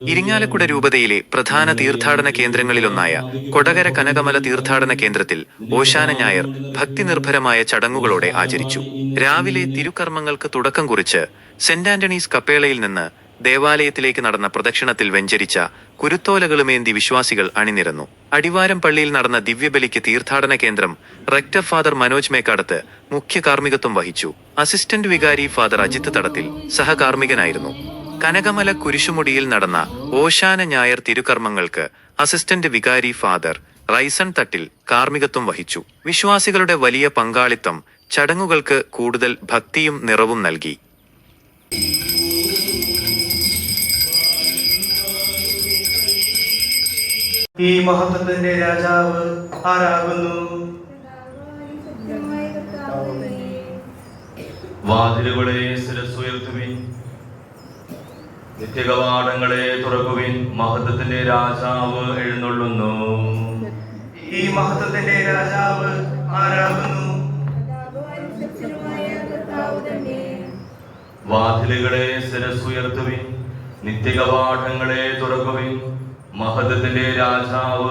ഇരിങ്ങാലക്കുട രൂപതയിലെ പ്രധാന തീർത്ഥാടന കേന്ദ്രങ്ങളിലൊന്നായ കൊടകര കനകമല തീർത്ഥാടന കേന്ദ്രത്തിൽ ഓശാന ഞായർ ഭക്തിനിർഭരമായ ചടങ്ങുകളോടെ ആചരിച്ചു. രാവിലെ തിരുക്കർമ്മങ്ങൾക്ക് തുടക്കം കുറിച്ച് സെന്റ് ആന്റണീസ് കപ്പേളയിൽ നിന്ന് ദേവാലയത്തിലേക്ക് നടന്ന പ്രദക്ഷിണത്തിൽ വെഞ്ചരിച്ച കുരുത്തോലകളുമേന്തി വിശ്വാസികൾ അണിനിരന്നു. അടിവാരം പള്ളിയിൽ നടന്ന ദിവ്യബലിക്ക് തീർത്ഥാടന കേന്ദ്രം റെക്ടർ ഫാദർ മനോജ് മേക്കാടത്ത് മുഖ്യ കാർമ്മികത്വം വഹിച്ചു. അസിസ്റ്റന്റ് വികാരി ഫാദർ അജിത്ത് തടത്തിൽ സഹകാർമ്മികനായിരുന്നു. കനകമല കുരിശുമുടിയിൽ നടന്ന ഓശാന ഞായർ തിരുകർമ്മങ്ങൾക്ക് അസിസ്റ്റന്റ് വികാരി ഫാദർ റൈസൺ തട്ടിൽ കാർമ്മികത്വം വഹിച്ചു. വിശ്വാസികളുടെ വലിയ പങ്കാളിത്തം ചടങ്ങുകൾക്ക് കൂടുതൽ ഭക്തിയും നിറവും നൽകി. ഈ മഹത്വത്തിന്റെ രാജാവ് ആരാകുന്നു? വാതിലുകളെ ശിരസ്സുയർത്തുവിൻ. നിത്യകവാടങ്ങളെ തുറക്കുവിൻ മഹത്വത്തിന്റെ രാജാവ് എഴുന്നള്ളുന്നു. ഈ മഹത്വത്തിന്റെ രാജാവ് ആരാകുന്നു? വാതിലുകളെ ശിരസ്സുയർത്തുവിൻ നിത്യകവാടങ്ങളെ തുറക്കുവിൻ മഹത്വത്തിന്റെ രാജാവ്